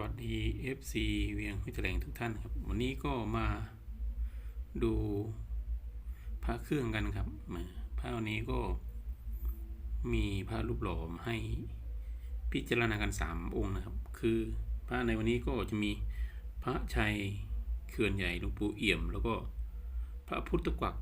วัสดี FC เวียงห้วยแถลงทุกท่านครับ วันนี้ก็มาดูพระเครื่องกันครับมาพระวันนี้ก็มีพระรูปหล่อมาให้พิจารณากันสามองค์นะครับ คือพระในวันนี้ก็จะมีพระชัยเขื่อนใหญ่หลวงปู่เอี่ยม แล้วก็พระพุทธกวัก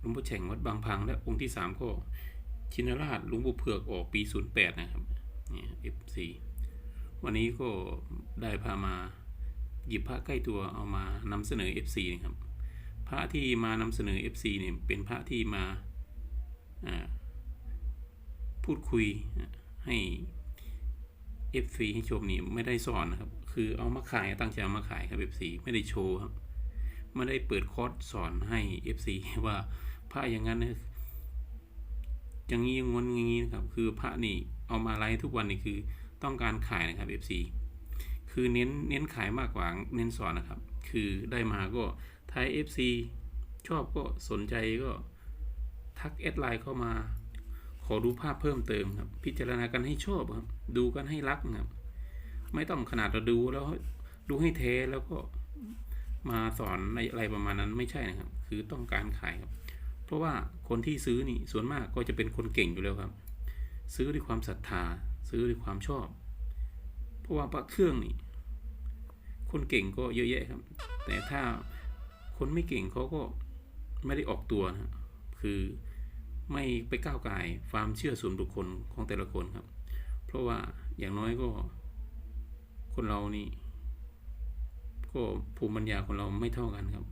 หลวงพ่อแฉ่งวัดบางพัง และองค์ที่สามก็ชินราชหลวงปู่เผือกออกปี 08 นะครับเนี่ย F4 วันนี้ก็ได้พามาหยิบพระใกล้ตัวเอามานำเสนอ FC นะครับ พระที่มานำเสนอ FC เนี่ยเป็นพระที่มาพูดคุยให้ FC ให้ชมนี่ไม่ได้สอนนะครับ คือเอามาขายตั้งใจเอามาขายครับ FC ไม่ได้โชว์ครับ ไม่ได้เปิดคอร์สสอนให้ FC ว่าพระอย่างนั้นนะอย่างนี้อย่างงนอย่างนี้นะครับ คือพระนี่เอามาไลฟ์ทุกวันนี่คือ ต้องการขายนะครับ FC คือเน้นเน้นขายมากกว่าเน้นสอนนะครับ คือได้มาก็ถ้า FC ชอบก็สนใจก็ทักแอดไลน์เข้ามา ขอดูภาพเพิ่มเติมครับ พิจารณากันให้ชอบครับ ดูกันให้รักนะครับ ไม่ต้องขนาดเราดูแล้วดูให้เทแล้วก็มาสอนอะไรประมาณนั้นไม่ใช่นะครับ คือต้องการขายครับ เพราะว่าคนที่ซื้อนี่ส่วนมากก็จะเป็นคนเก่งอยู่แล้วครับ ซื้อด้วยความศรัทธา ซื้อด้วยความชอบ เพราะว่าพระเครื่องนี่คนเก่งก็เยอะแยะครับ แต่ถ้าคนไม่เก่งเขาก็ไม่ได้ออกตัวนะคือไม่ไปก้าวไก่ายความเชื่อส่วนบุคคลของแต่ละคนครับ เพราะว่าอย่างน้อยก็ คนเรานี่ ก็ภูมิปัญญาคนเราไม่เท่ากันครับ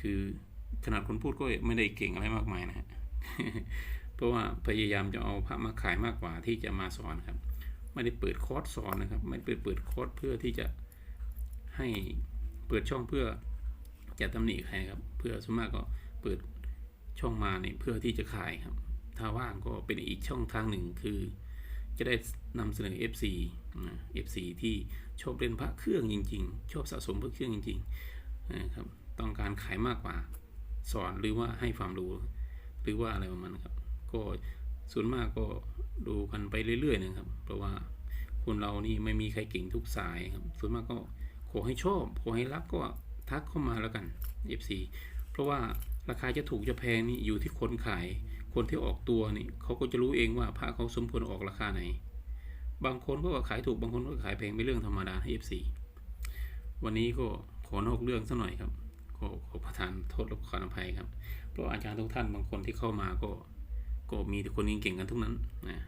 คือขนาดคนพูดก็ไม่ได้เก่งอะไรมากมายนะฮะ ราะว่าพยายามจะเอาพระมาขายมากกว่าที่จะมาสอนครับ ไม่ได้เปิดคอร์สสอนนะครับ ไม่ได้เปิดคอร์สเพื่อที่จะให้เปิดช่องเพื่อจะตำหนิใครครับ เพื่อสวนมากก็เปิดช่องมาเนี่ยเพื่อที่จะขายครับ ถ้าว่างก็เป็นอีกช่องทางหนึ่งคือ จะได้นำเสนอ FC นะ FC ที่ชอบเล่นพระเครื่องจริง ๆ ชอบสะสมพระเครื่องจริงๆนะครับ ต้องการขายมากกว่า สอนหรือว่าให้ความรู้หรือว่าอะไรประมาณนั้นครับ ก็ส่วนมากก็ดูกันไปเรื่อยๆนะครับ เพราะว่าคนเรานี่ไม่มีใครเก่งทุกสายครับ ส่วนมากก็ขอให้ชอบขอให้รักก็ทักเข้ามาแล้วกัน FC เพราะว่าราคาจะถูกจะแพงนี่อยู่ที่คนขาย คนที่ออกตัวนี่เขาก็จะรู้เองว่าพระเขาสมควรออกราคาไหน บางคนก็ขายถูกบางคนก็ขายแพงเป็นเรื่องธรรมดาให้ FC วันนี้ก็ขอนอกเรื่องสัหน่อยครับขอขอประทานโทษและขออภัยครับ เพราะอาจารย์ทุกท่านบางคนที่เข้ามาก็ ก็มีแต่คนเก่งกันทุกนั้นนะ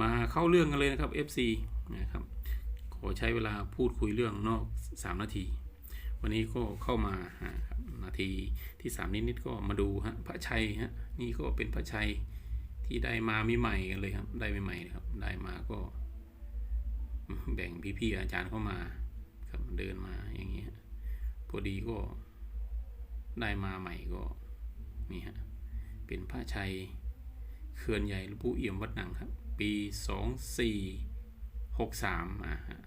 มาเข้าเรื่องกันเลยนะครับ FC นะครับขอใช้เวลาพูดคุยเรื่องนอก 3 นาที วันนี้ก็เข้ามานาทีที่ 3 นิดๆก็มาดูฮะพระชัยฮะนี่ก็เป็นพระชัยที่ได้มาใหม่ๆกันเลยครับได้ใหม่ๆครับได้มาก็แบ่งพี่ๆอาจารย์เข้ามาครับเดินมาอย่างเงี้ยพอดีก็ได้มาใหม่ก็นี่ฮะเป็นพระชัย เขื่อนใหญ่หลวงปู่เอี่ยมวัดหนังครับ ปีสองสี่หกสามอ่าฮะ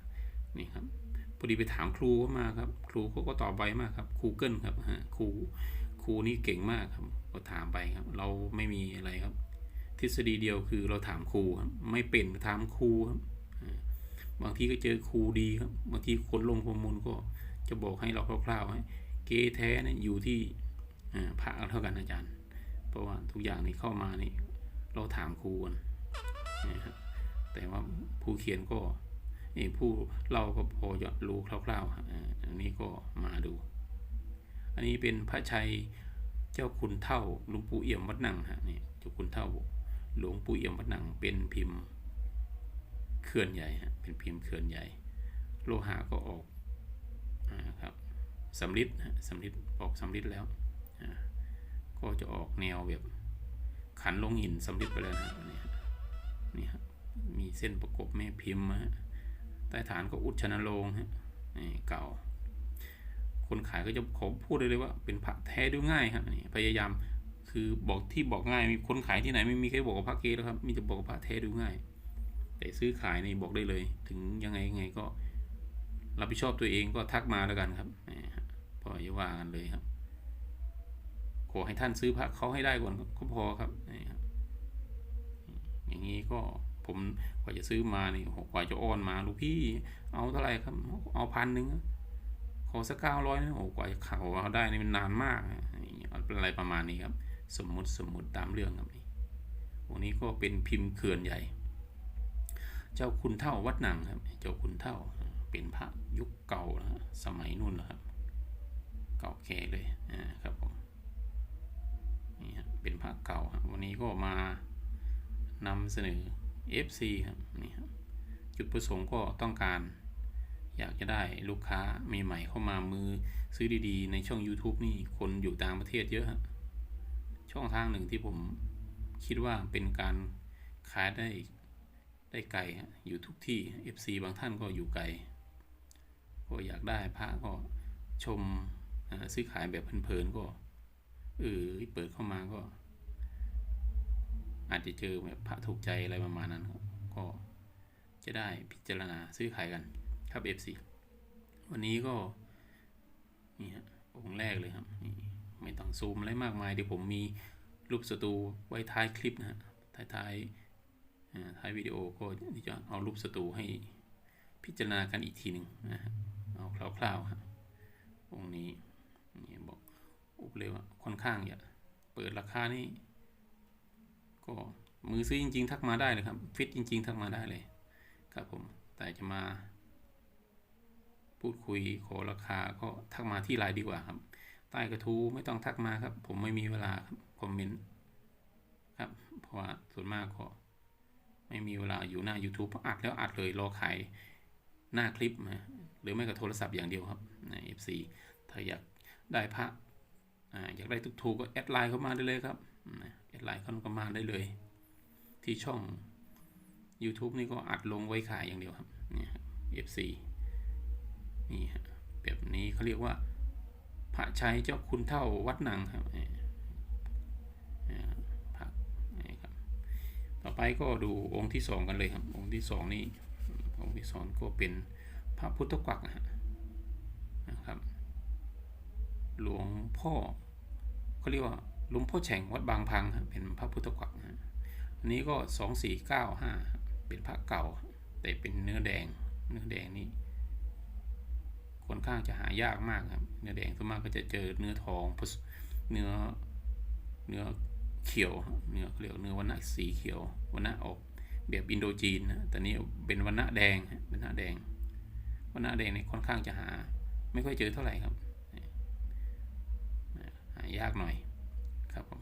นี่ครับพอดีไปถามครูเขามาครับ ครูเขาก็ตอบไวมากครับครูเกิลครับฮะครูครูนี่เก่งมากครับก็ถามไปครับ เราไม่มีอะไรครับ ทฤษฎีเดียวคือเราถามครูครับไม่เป็นถามครูครับบางทีก็เจอครูดีครับบางทีคนลงข้อมูลก็จะบอกให้เราคร่าวๆให้เกแท้เนี่ยอยู่ที่พระเท่ากันอาจารย์ เพราะว่าทุกอย่างนี่เข้ามานี่ เราถามครูกันนะครับแต่ว่าผู้เขียนก็นี่ผู้เราก็พอรู้คร่าวๆอันนี้ก็มาดู อันนี้เป็นพระชัยเจ้าคุณเท่าหลวงปู่เอี่ยมวัดหนังฮะนี่เจ้าคุณเท่าหลวงปู่เอี่ยมวัดหนังเป็นพิมพ์เขื่อนใหญ่ฮะเป็นพิมพ์เขื่อนใหญ่ โลหะก็ออกอ่าครับสำริดฮะสำริดออกสำริดแล้ว ก็จะออกแนวแบบ ขันลงหินสำริดไปแล้วนะนี่นี่ฮะมีเส้นประกบแม่พิมพ์ฮะใต้ฐานก็อุดชนโลงฮะนี่เก่า คนขายก็จะขอพูดเลยเลยว่า เป็นพระแท้ดูง่ายฮะนี่พยายามคือบอกที่บอกง่ายมีคนขายที่ไหนไม่มีใครบอกว่าพระเกแล้วครับมีแต่บอกว่าพระแท้ดูง่าย แต่ซื้อขายนี่บอกได้เลย ถึงยังไงยังไงก็รับผิดชอบตัวเองก็ทักมาแล้วกันครับนี่ฮะพออย่าว่ากันเลยครับ ขอให้ท่านซื้อพระเขาให้ได้ก่อนก็พอครับนี่ครับ อย่างนี้ก็ผมกว่าจะซื้อมานี่โอ้โหกว่าจะอ้อนมาลูกพี่ เอาเท่าไหร่ครับ เอาพันหนึ่งขอสักเก้าร้อยนะโอ้กว่าจะเขาเอาได้นี่มันนานมากอะไรประมาณนี้ครับ สมมุติสมมุติตามเรื่องครับนี่ตรงนี้ก็เป็นพิมพ์เขื่อนใหญ่ เจ้าคุณเท่าวัดหนังครับ เจ้าคุณเท่าเป็นพระยุคเก่านะฮะสมัยนู่นนะครับ เก่าแก่เลยอ่าครับผมนี่ฮะ เก่าวันนี้ก็มานำเสนอ FC ครับนี่ครับจุดประสงค์ก็ต้องการอยากจะได้ลูกค้าใหม่ๆเข้ามามือซื้อดีๆ ในช่อง YouTube นี่คนอยู่ต่างประเทศเยอะฮะช่องทางหนึ่งที่ผมคิดว่าเป็นการขายได้ได้ไกลอยู่ทุกที่ FC บางท่านก็อยู่ไกล ก็อยากได้พระก็ชมซื้อขายแบบเพลินๆก็เออเปิดเข้ามาก็ อาจจะเจอแบบพระถูกใจอะไรประมาณนั้นครับก็จะได้พิจารณาซื้อขายกันครับ FC วันนี้ก็นี่ฮะองค์แรกเลยครับนี่ไม่ต้องซูมอะไรมากมายเดี๋ยวผมมีรูปสตูไว้ท้ายคลิปนะฮะท้ายท้ายๆท้ายวิดีโอก็จะเอารูปสตูให้พิจารณากันอีกทีหนึ่งนะฮะเอาคร่าวๆฮะองค์นี้นี่บอกอุบเลยว่าค่อนข้างอย่าเปิดราคานี่ ก็มือซื้อจริง ๆ ทักมาได้เลยครับ ฟิตจริง ๆ ทักมาได้เลย ครับผม แต่จะมา พูดคุยขอราคาก็ทักมาที่ไลน์ดีกว่าครับ ใต้กระทู้ไม่ต้องทักมาครับ ผมไม่มีเวลาครับคอมเมนต์ครับ เพราะว่าส่วนมากก็ไม่มีเวลาอยู่หน้า YouTube เพราะอัดแล้วอัดเลยรอขายหน้าคลิปนะหรือไม่ก็โทรศัพท์อย่างเดียวครับใน FC ถ้าอยากได้พระออยากได้ถูกๆก็แอดไลน์เข้ามาได้เลยครับ แอดไลน์เข้ามาได้เลย ที่ช่อง YouTube นี่ก็อัดลงไว้ขายอย่างเดียวครับนี่ครับ FC นี่ฮะแบบนี้เขาเรียกว่าพระชัยเจ้าคุณเท่าวัดหนังครับนี่ยเนี่ยพระครับ ต่อไปก็ดูองค์ที่สองกันเลยครับ องค์ที่สองนี่องค์ที่สองก็เป็นพระพุทธกวักนะครับ หลวงพ่อเขาเรียกว่า หลวงพ่อแฉ่งวัดบางพังเป็นพระพุทธกวักนะอันนี้ก็สองสี่เก้าห้าเป็นพระเก่า แต่เป็นเนื้อแดง เนื้อแดงนี่ค่อนข้างจะหายากมากครับ เนื้อแดงส่วนมากก็จะเจอเนื้อทองเนื้อเนื้อเขียว เนื้อเขียกว่าเนื้อวันณะสีเขียววันณะออกแบบอินโดจีนนะแต่นี่เป็นวันณะแดงวันณะแดงวันณะแดงนี่ค่อนข้างจะหา ไม่ค่อยเจอเท่าไหร่ครับ หายากหน่อย ครับผม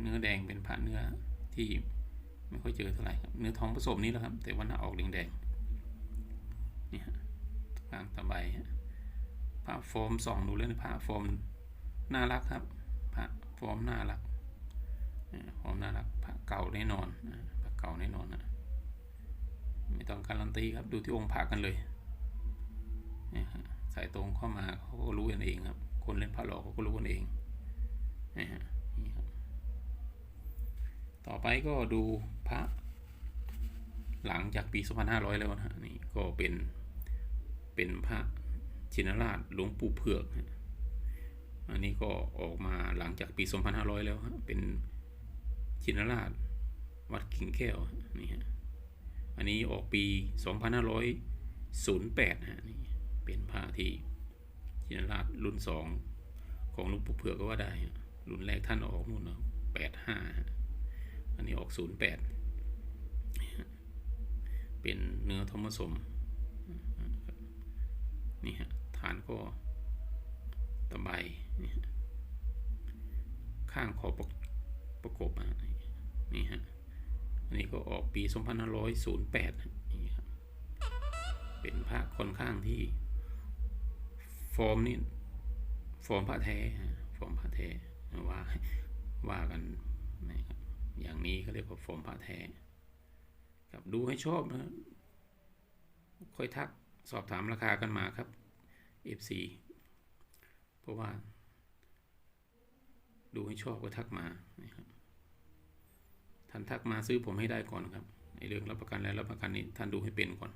เนื้อแดงเป็นผ่าเนื้อที่ไม่ค่อยเจอเท่าไหร่ครับเนื้อทองผสมนี่แหละครับ แต่ว่าหน้าออกแดงๆนี่ฮะกลางตะไบฮะผ้าโฟมสองดูเลยนผ้าโฟมน่ารักครับผ้าโฟมน่ารักอ่าโฟมน่ารักผ้าเก่าแน่นอนผ้าเก่าแน่นอนนะไม่ต้องการันตีครับดูที่องค์ผ้ากันเลยนี่ยฮะใส่ตรงเข้ามาเขาก็รู้กันเองครับ คนเล่นพระหลอกเขาก็รู้กันเอง นะฮะนี่ครับต่อไปก็ดูพระหลังจากปี 2500 แล้วนะฮะนี่ก็เป็นเป็นพระชินราชหลวงปู่เผือกอันนี้ก็ออกมาหลังจากปี 2500 แล้วฮะเป็นชินราชวัดกิ่งแก้วนี่ฮะอันนี้ออกปี 2508ฮะนี่เป็นพระที่ชินราชรุ่นสองของหลุงปู่เผือกก็ว่าได้ฮะ รุ่นแรกท่านออกนู่นเนาะแปดห้าอันนี้ออกศูนย์แปดเป็นเนื้อทอมสม นี่ฮะฐานก็ตะไบข้างขอประประกบอะนี่ฮะ อันนี้ก็ออกปี 2508นี่ครับ เป็นพระค่อนข้างที่ ฟอร์มนี่ ฟอร์มพระแท้ฮะฟอร์มพระแท้ ว่าว่ากันนะครับอย่างนี้เขาเรียกว่าฟอร์มพระแท้ครับดูให้ชอบนะค่อยทักสอบถามราคากันมาครับ FC เพราะว่า ดูให้ชอบก็ทักมานะครับท่านทักมาซื้อผมให้ได้ก่อนครับในเรื่องรับประกันและรับประกันนี้ท่านดูให้เป็นก่อน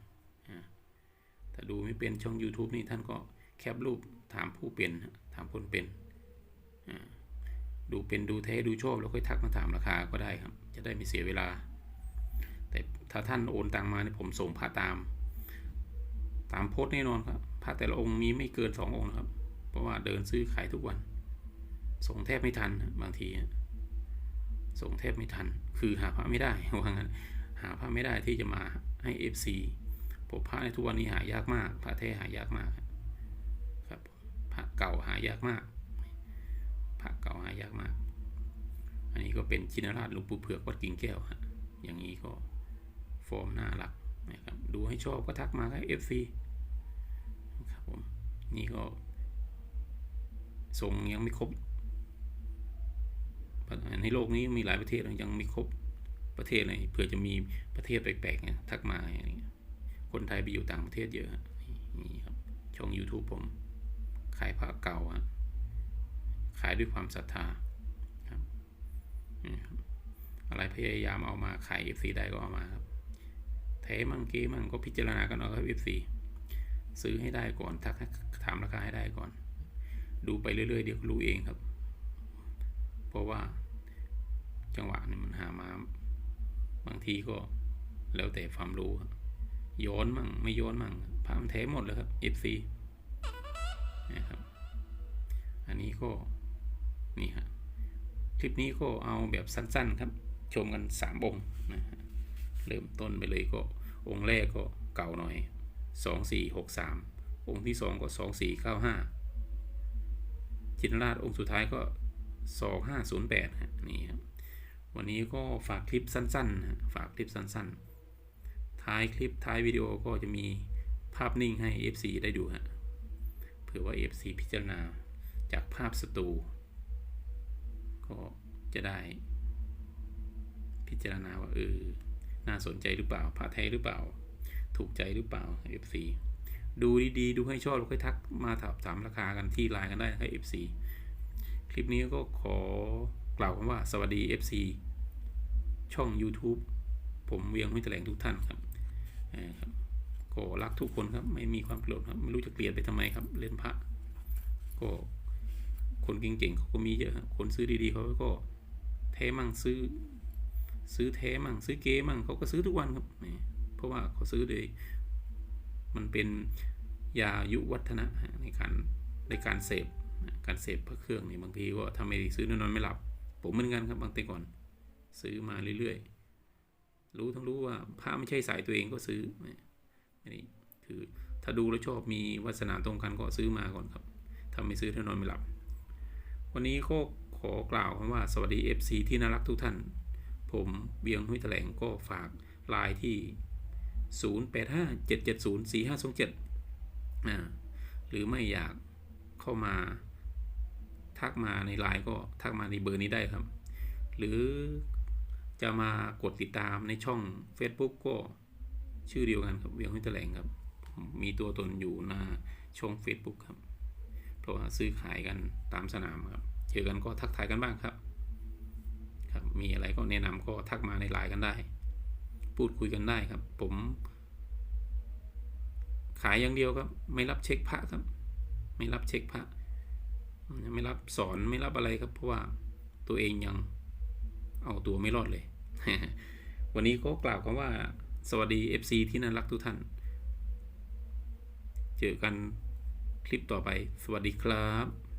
ถ้าดูไม่เป็นช่อง YouTube นี่ท่านก็แคปรูปถามผู้เป็นถามคนเป็นอ่า ดูเป็นดูแท้ดูชอบแล้วค่อยทักมาถามราคาก็ได้ครับ จะได้ไม่เสียเวลา แต่ถ้าท่านโอนตังมาเนี่ยผมส่งพระตาม ตามโพสแน่นอนครับพระแต่ละองค์มีไม่เกินสององค์นะครับ เพราะว่าเดินซื้อขายทุกวัน ส่งแทบไม่ทันบางทีส่งแทบไม่ทัน คือหาพระไม่ได้ว่างั้นหาพระไม่ได้ที่จะมาให้เอฟซีผมพระในทุกวันนี้หายากมาก พระแท้หายากมาก ครับ พระเก่าหายากมาก พระเก่าหายากมาก อันนี้ก็เป็นชินราชหลวงปู่เผือกวัดกิ่งแก้วฮะอย่างนี้ก็ฟอร์มน่ารักนะครับดูให้ชอบก็ทักมาครับเอฟซีครับผมนี่ก็ทรงยังไม่ครบในโลกนี้มีหลายประเทศยังไม่ครบประเทศเลยเผื่อจะมีประเทศแปลกๆเนี่ยทักมาอะไรเงี้ยคนไทยไปอยู่ต่างประเทศเยอะนี่ครับช่อง YouTube ผมขายผ้าเก่าฮะ ขายด้วยความศรัทธาครับอะไรพยายามเอามาขาย FC ได้ก็เอามาครับแท้มั่งเก้มั่งก็พิจารณากันเอาครับ FC ซื้อให้ได้ก่อนทักถามราคาให้ได้ก่อน ดูไปเรื่อยๆ เดี๋ยวรู้เองครับ เพราะว่าจังหวะนี่มันหามาบางทีก็แล้วแต่ความรู้ครับย้อนมั่งไม่ย้อนมั่งพามนแท้หมดเลยครับ FC นะครับ อันนี้ก็ นี่ฮะคลิปนี้ก็เอาแบบสั้นๆครับชมกันสามองค์นะฮะเริ่มต้นไปเลยก็องค์แรกก็เก่าหน่อยสองสี่หกสามองค์ที่สองก็สองสี่เก้าห้าจินราชองค์สุดท้ายก็สองห้าศูนย์แปดนี่ครับวันนี้ก็ฝากคลิปสั้นๆนะฝากคลิปสั้นๆ ท้ายคลิปท้ายวิดีโอก็จะมีภาพนิ่งให้ FC ได้ดูฮะเผื่อว่า FC พิจารณาจากภาพสตู ก็จะได้ พิจารณาว่าเออน่าสนใจหรือเปล่าพระแท้หรือเปล่า ถูกใจหรือเปล่า FC ดูดีๆ ดูให้ชอบแล้วค่อยทักมาถามถามราคากันที่ไลน์กันได้นะครับ FC คลิปนี้ก็ขอกล่าวคำว่าสวัสดี FC ช่อง YouTube ผมเวียงห้วยแถลงทุกท่านครับครับก็รักทุกคนครับ ไม่มีความโกรธครับ ไม่รู้จะเกลียดไปทำไมครับ เล่นพระก็ คนเก่งๆเขาก็มีเยอะครับคนซื้อดีๆเขาก็แท้มั่งซื้อ ซื้อแท้มั่งซื้อเก๊มั่งเขาก็ซื้อทุกวันครับเพราะว่าเขาซื้อเลยมันเป็นยายุวัฒนะในการในการเสพการเสพพระเครื่องนี่บางทีก็ทำไม่ดีซื้อนอนไม่หลับ ผมเหมือนกันครับบางแต่ก่อนซื้อมาเรื่อยๆ รู้ทั้งรู้ว่าพระไม่ใช่สายตัวเองก็ซื้อนนี้คือถ้าดูแล้วชอบมีวาสนาตรงกันก็ซื้อมาก่อนครับถ้าไม่ซื้อถ้านอนไม่หลับ วันนี้ก็ขอกล่าวคำว่าสวัสดี FC ที่น่ารักทุกท่าน ผมเบียงห้วยแถลงก็ฝากไลน์ที่ 0857704527อ่าหรือไม่อยากเข้ามาทักมาในไลน์ก็ทักมาในเบอร์นี้ได้ครับ หรือจะมากดติดตามในช่อง Facebook ก็ชื่อเดียวกันครับเวียงห้วยแถลงครับมมีตัวตนอยู่หน้าช่อง Facebook ครับ เพราะว่าซื้อขายกันตามสนามครับเจอกันก็ทักทายกันบ้างครับ ครับ มีอะไรก็แนะนำก็ทักมาในไลน์กันได้ พูดคุยกันได้ครับ ผม ขายอย่างเดียวครับ ไม่รับเช็คพระครับ ไม่รับเช็คพระไม่รับสอนไม่รับอะไรครับเพราะว่าตัวเองยังเอาตัวไม่รอดเลย วันนี้ก็กล่าวคำว่าสวัสดี FC ที่น่ารักทุกท่าน เจอกัน คลิปต่อไป สวัสดีครับ